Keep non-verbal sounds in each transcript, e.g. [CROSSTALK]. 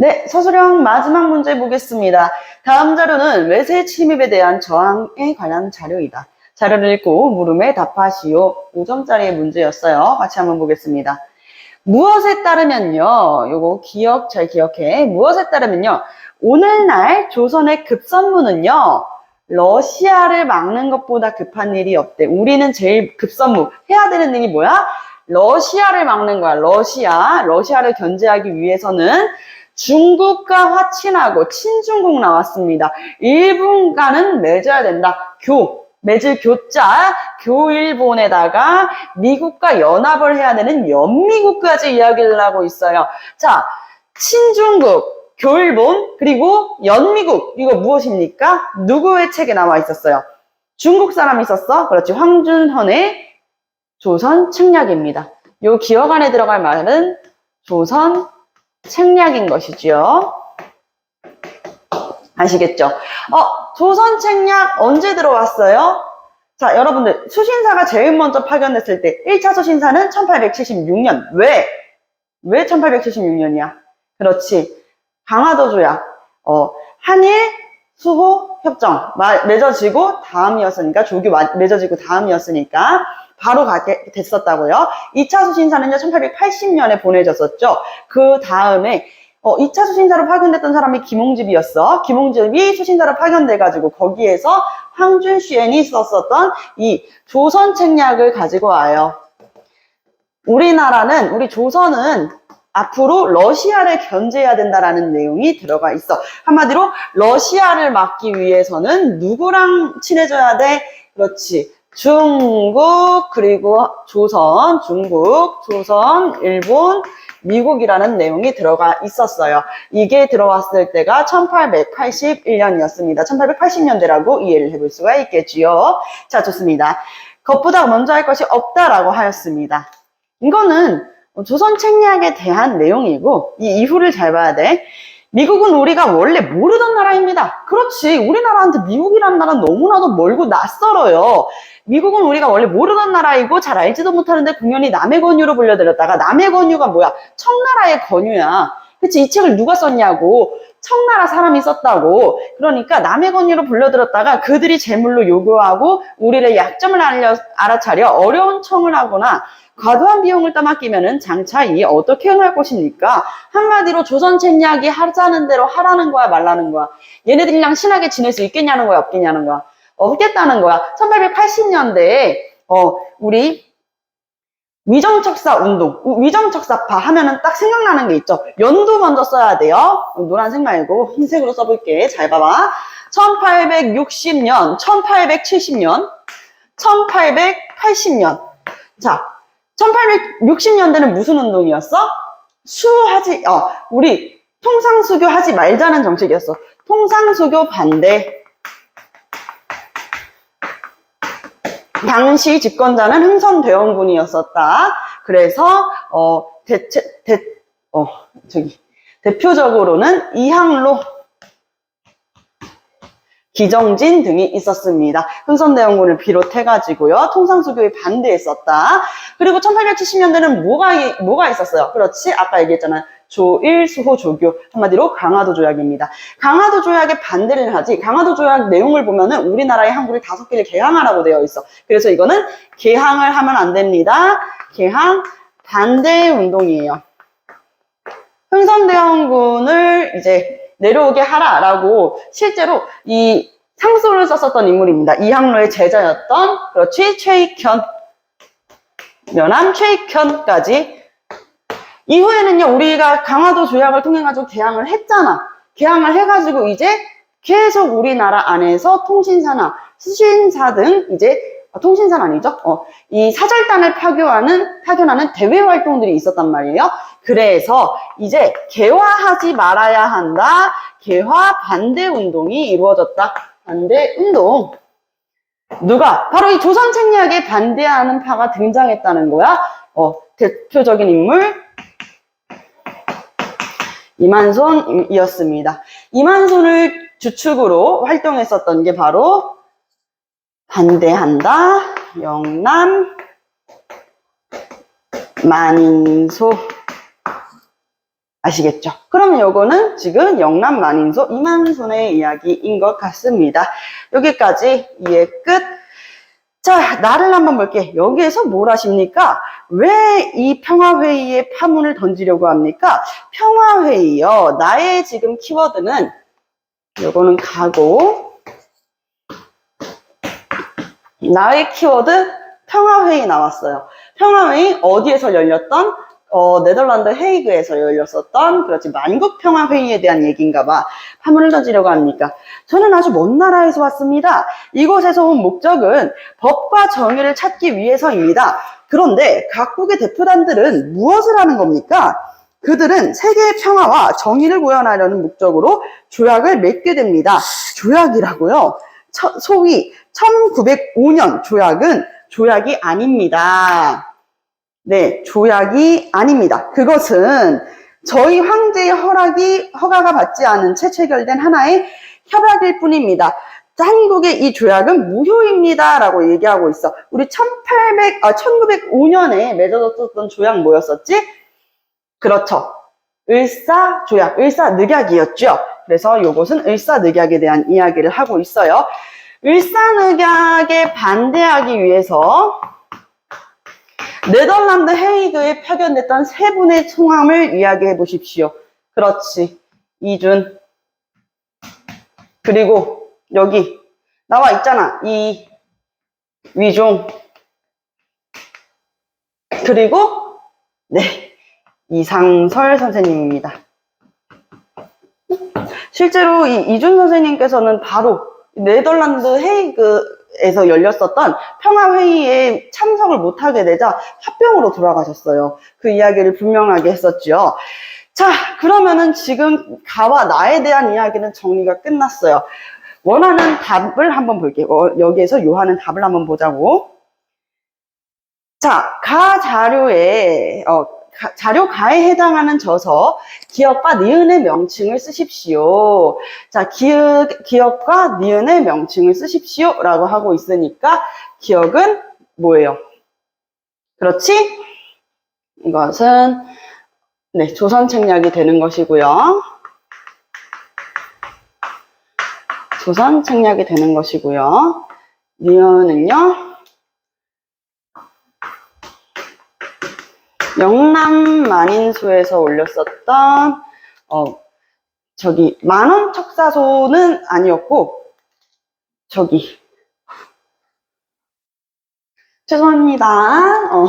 네, 서술형 마지막 문제 보겠습니다. 다음 자료는 외세 침입에 대한 저항에 관한 자료이다. 자료를 읽고 물음에 답하시오. 5점짜리의 문제였어요. 같이 한번 보겠습니다. 무엇에 따르면요. 요거 기억 잘 기억해. 무엇에 따르면요. 오늘날 조선의 급선무는요. 러시아를 막는 것보다 급한 일이 없대. 우리는 제일 급선무 해야 되는 일이 뭐야? 러시아를 막는 거야. 러시아. 러시아를 견제하기 위해서는 중국과 화친하고 친중국 나왔습니다. 일본과는 맺어야 된다. 교. 맺을 교자, 교일본에다가 미국과 연합을 해야 되는 연미국까지 이야기를 하고 있어요. 자, 친중국, 교일본, 그리고 연미국. 이거 무엇입니까? 누구의 책에 나와 있었어요? 중국 사람이 있었어? 그렇지. 황준헌의 조선 책략입니다. 요 기억 안에 들어갈 말은 조선 책략인 것이지요. 아시겠죠? 어, 조선 책략 언제 들어왔어요? 자, 여러분들, 수신사가 제일 먼저 파견됐을 때, 1차 수신사는 1876년. 왜? 왜 1876년이야? 그렇지. 강화도 조약, 어, 한일 수호 협정 마- 맺어지고 다음이었으니까, 조교 마- 맺어지고 다음이었으니까, 바로 가게 됐었다고요. 2차 수신사는요, 1880년에 보내졌었죠. 그 다음에, 어, 2차 수신사로 파견됐던 사람이 김홍집이었어. 김홍집이 수신사로 파견돼가지고 거기에서 황준시엔이 썼었던 이 조선 책략을 가지고 와요. 우리나라는, 우리 조선은 앞으로 러시아를 견제해야 된다라는 내용이 들어가 있어. 한마디로 러시아를 막기 위해서는 누구랑 친해져야 돼? 그렇지. 중국, 그리고 조선, 중국, 조선, 일본, 미국이라는 내용이 들어가 있었어요. 이게 들어왔을 때가 1881년이었습니다. 1880년대라고 이해를 해볼 수가 있겠지요. 자, 좋습니다. 그것보다 먼저 할 것이 없다라고 하였습니다. 이거는 조선 책략에 대한 내용이고 이 이후를 잘 봐야 돼. 미국은 우리가 원래 모르던 나라입니다. 그렇지. 우리나라한테 미국이라는 나라는 너무나도 멀고 낯설어요. 미국은 우리가 원래 모르던 나라이고 잘 알지도 못하는데 공연히 남의 권유로 불려드렸다가 남의 권유가 뭐야? 청나라의 권유야. 그치? 이 책을 누가 썼냐고. 청나라 사람이 썼다고. 그러니까 남의 권유로 불려들었다가 그들이 재물로 요구하고 우리를 약점을 알려, 알아차려 어려운 청을 하거나 과도한 비용을 떠맡기면은 장차 이 어떻게 행할 것입니까? 한마디로 조선 책략이 하자는 대로 하라는 거야 말라는 거야. 얘네들이랑 친하게 지낼 수 있겠냐는 거야 없겠냐는 거야. 없겠다는 거야. 1880년대에 어 우리 위정척사 운동, 위정척사파 하면은 딱 생각나는 게 있죠. 연도 먼저 써야 돼요. 노란색 말고 흰색으로 써볼게. 잘 봐봐. 1860년, 1870년, 1880년. 자, 1860년대는 무슨 운동이었어? 수하지, 어, 우리 통상수교 하지 말자는 정책이었어. 통상수교 반대. 당시 집권자는 흥선대원군이었었다. 그래서 어 대체 대 어 저기 대표적으로는 이항로 기정진 등이 있었습니다. 흥선대원군을 비롯해가지고요. 통상수교에 반대했었다. 그리고 1870년대는 뭐가, 이- 뭐가 있었어요? 그렇지? 아까 얘기했잖아. 조일, 수호, 조교. 한마디로 강화도 조약입니다. 강화도 조약에 반대를 하지. 강화도 조약 내용을 보면은 우리나라의 항구를 다섯 개를 개항하라고 되어 있어. 그래서 이거는 개항을 하면 안 됩니다. 개항 반대 운동이에요. 흥선대원군을 이제 내려오게 하라라고 실제로 이 상소를 썼었던 인물입니다. 이항로의 제자였던 그렇지 최익현 연암 최익현까지 이후에는요 우리가 강화도 조약을 통해 가지고 개항을 했잖아. 개항을 해가지고 이제 계속 우리나라 안에서 통신사나 수신사 등 이제 아, 통신사는 아니죠. 어, 이 사절단을 파견하는 파견하는 대외 활동들이 있었단 말이에요. 그래서 이제 개화하지 말아야 한다. 개화 반대 운동이 이루어졌다. 반대 운동. 누가? 바로 이 조선 책략에 반대하는 파가 등장했다는 거야. 어, 대표적인 인물 이만손이었습니다. 이만손을 주축으로 활동했었던 게 바로 반대한다. 영남 만인소 아시겠죠? 그럼 요거는 지금 영남 만인소 이만손의 이야기인 것 같습니다. 여기까지 이해 끝. 자, 나를 한번 볼게. 여기에서 뭘 하십니까? 왜 이 평화회의에 파문을 던지려고 합니까? 평화회의요. 나의 지금 키워드는 요거는 가고 나의 키워드 평화회의 나왔어요. 평화회의 어디에서 열렸던? 어, 네덜란드 헤이그에서 열렸었던 그렇지 만국 평화회의에 대한 얘기인가 봐. 파문을 던지려고 합니까? 저는 아주 먼 나라에서 왔습니다. 이곳에서 온 목적은 법과 정의를 찾기 위해서입니다. 그런데 각국의 대표단들은 무엇을 하는 겁니까? 그들은 세계의 평화와 정의를 구현하려는 목적으로 조약을 맺게 됩니다. 조약이라고요? 처- 소위 1905년 조약은 조약이 아닙니다. 네, 조약이 아닙니다. 그것은 저희 황제의 허락이 허가가 받지 않은 채 체결된 하나의 협약일 뿐입니다. 한국의 이 조약은 무효입니다라고 얘기하고 있어. 우리 1800, 아, 1905년에 맺어졌던 조약 뭐였었지? 그렇죠. 을사조약, 을사늑약이었죠. 그래서 이것은 을사늑약에 대한 이야기를 하고 있어요. 을사늑약에 반대하기 위해서 네덜란드 헤이그에 파견됐던 세 분의 총함을 이야기해 보십시오. 그렇지. 이준. 그리고 여기 나와 있잖아. 이 위종. 그리고 네. 이상설 선생님입니다. 실제로 이 이준 선생님께서는 바로 네덜란드 헤이그에서 열렸었던 평화회의에 참석을 못하게 되자 화병으로 돌아가셨어요. 그 이야기를 분명하게 했었죠. 자, 그러면은 지금 가와 나에 대한 이야기는 정리가 끝났어요. 원하는 답을 한번 볼게요. 어, 여기에서 요하는 답을 한번 보자고. 자, 가 자료에, 어, 가- 자료 가에 해당하는 저서, 기억과 니은의 명칭을 쓰십시오. 자, 기억, 기억과 니은의 명칭을 쓰십시오. 라고 하고 있으니까, 기억은 뭐예요? 그렇지? 이것은, 네, 조선 책략이 되는 것이고요. 조선 책략이 되는 것이고요. 니은은요, 영남 만인소에서 올렸었던 어 저기 만원 척사소는 아니었고 저기 죄송합니다. 어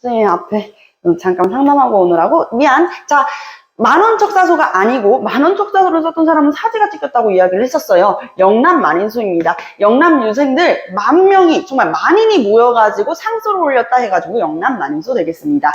선생님 앞에 잠깐 상담하고 오느라고 미안. 자 만원 척사소가 아니고 만원 척사소를 썼던 사람은 사지가 찍혔다고 이야기를 했었어요. 영남 만인소입니다. 영남 유생들 만 명이 정말 만인이 모여가지고 상소를 올렸다 해가지고 영남 만인소 되겠습니다.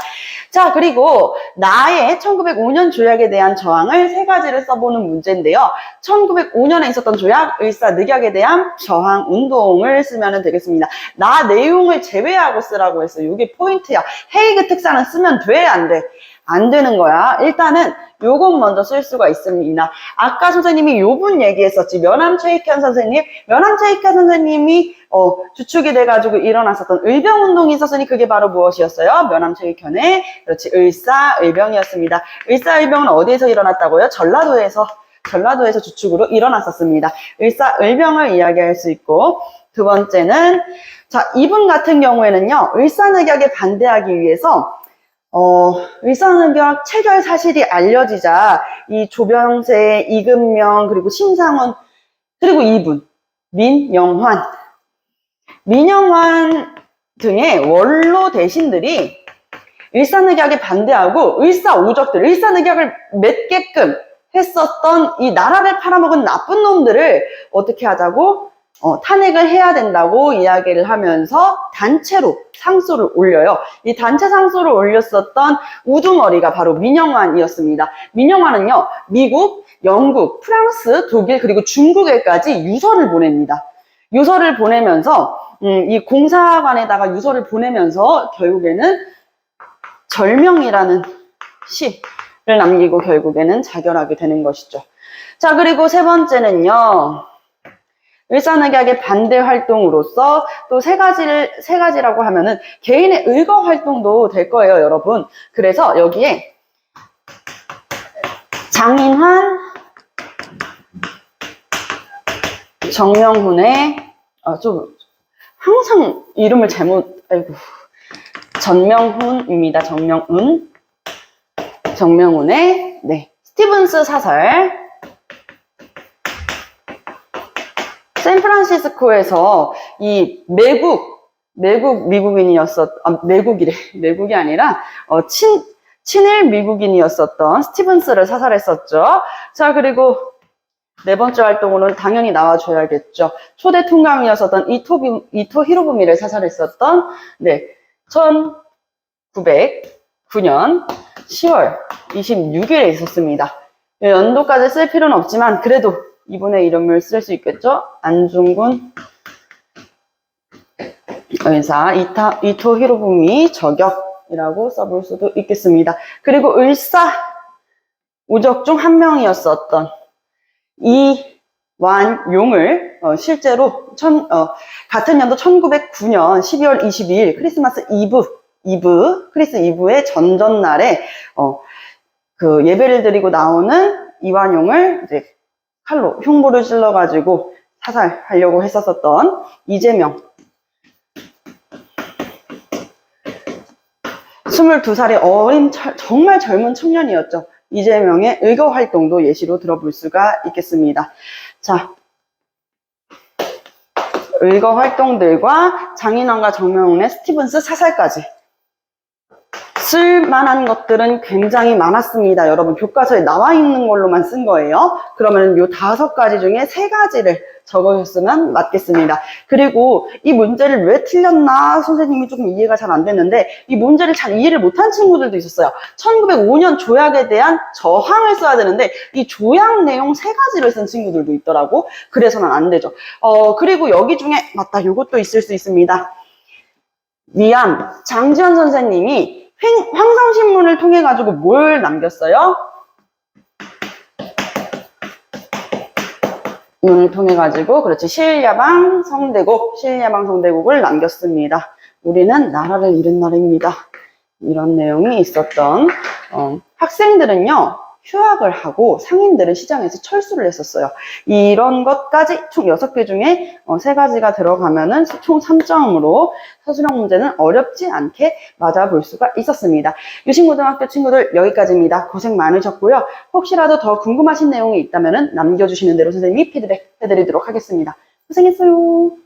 자 그리고 나의 1905년 조약에 대한 저항을 세 가지를 써보는 문제인데요. 1905년에 있었던 조약 을사 늑약에 대한 저항 운동을 쓰면 되겠습니다. 나 내용을 제외하고 쓰라고 했어요. 이게 포인트야. 헤이그 특사는 쓰면 돼? 안 돼? 안 되는 거야. 일단은 요것 먼저 쓸 수가 있습니다. 아까 선생님이 요분 얘기했었지. 면함 최익현 선생님. 면함 최익현 선생님이 어, 주축이 돼가지고 일어났었던 의병운동이 있었으니 그게 바로 무엇이었어요? 면함 최익현의 그렇지 을사 의병이었습니다. 을사 의병은 어디에서 일어났다고요? 전라도에서 전라도에서 주축으로 일어났었습니다. 을사 의병을 이야기할 수 있고 두 번째는 자 이분 같은 경우에는요 을사늑약에 반대하기 위해서 어, 일산의학 체결 사실이 알려지자 이 조병세, 이금명, 그리고 심상원, 그리고 이분, 민영환. 민영환 등의 원로 대신들이 일산의학에 반대하고 일사오적들, 일산의학을 맺게끔 했었던 이 나라를 팔아먹은 나쁜 놈들을 어떻게 하자고 어, 탄핵을 해야 된다고 이야기를 하면서 단체로 상소를 올려요. 이 단체 상소를 올렸었던 우두머리가 바로 민영환이었습니다. 민영환은요, 미국, 영국, 프랑스, 독일, 그리고 중국에까지 유서를 보냅니다. 유서를 보내면서, 음, 이 공사관에다가 유서를 보내면서 결국에는 절명이라는 시를 남기고 결국에는 자결하게 되는 것이죠. 자, 그리고 세 번째는요, 일산의학의 반대 활동으로서 또 세 가지를, 세 가지라고 하면은 개인의 의거 활동도 될 거예요, 여러분. 그래서 여기에 장인환, 정명훈의, 아, 좀, 항상 이름을 잘못, 아이고. 전명훈입니다. 정명훈. 정명훈의, 네. 스티븐스 사설. 샌프란시스코에서 이 매국, 매국 미국인이었었, 아, 매국이래. [LAUGHS] 매국이 아니라, 어, 친, 친일 미국인이었었던 스티븐스를 사살했었죠. 자, 그리고 네 번째 활동으로는 당연히 나와줘야겠죠. 초대 통감이었었던 이토, 이토 히로부미를 사살했었던, 네, 1909년 10월 26일에 있었습니다. 연도까지 쓸 필요는 없지만, 그래도 이분의 이름을 쓸 수 있겠죠? 안중근 의사, 이타, 이토 히로부미 저격이라고 써볼 수도 있겠습니다. 그리고 의사 우적 중 한 명이었었던 이완용을 어, 실제로 천, 어, 같은 연도 1909년 12월 22일 크리스마스 이브 이브 크리스 이브의 전전날에 어, 그 예배를 드리고 나오는 이완용을 이제 칼로 흉부를 찔러가지고 사살하려고 했었었던 이재명 22살의 어린 철- 정말 젊은 청년이었죠. 이재명의 의거 활동도 예시로 들어볼 수가 있겠습니다. 자, 의거 활동들과 장인환과 정명훈의 스티븐스 사살까지 쓸만한 것들은 굉장히 많았습니다. 여러분 교과서에 나와 있는 걸로만 쓴 거예요. 그러면 요 다섯 가지 중에 세 가지를 적으셨으면 맞겠습니다. 그리고 이 문제를 왜 틀렸나 선생님이 조금 이해가 잘 안 됐는데 이 문제를 잘 이해를 못한 친구들도 있었어요. 1905년 조약에 대한 저항을 써야 되는데 이 조약 내용 세 가지를 쓴 친구들도 있더라고. 그래서는 안 되죠. 어 그리고 여기 중에 맞다 요것도 있을 수 있습니다. 미안 장지현 선생님이 횡- 황성신문을 통해 가지고 뭘 남겼어요? 문을 통해 가지고 그렇지 신야방 성대곡 신야방 성대곡을 남겼습니다. 우리는 나라를 잃은 나라입니다. 이런 내용이 있었던 어, 학생들은요 휴학을 하고 상인들은 시장에서 철수를 했었어요. 이런 것까지 총 6개 중에 어, 3가지가 들어가면은 총 3점으로 서술형 문제는 어렵지 않게 맞아볼 수가 있었습니다. 유신고등학교 친구들 여기까지입니다. 고생 많으셨고요. 혹시라도 더 궁금하신 내용이 있다면 남겨주시는 대로 선생님이 피드백 해드리도록 하겠습니다. 고생했어요.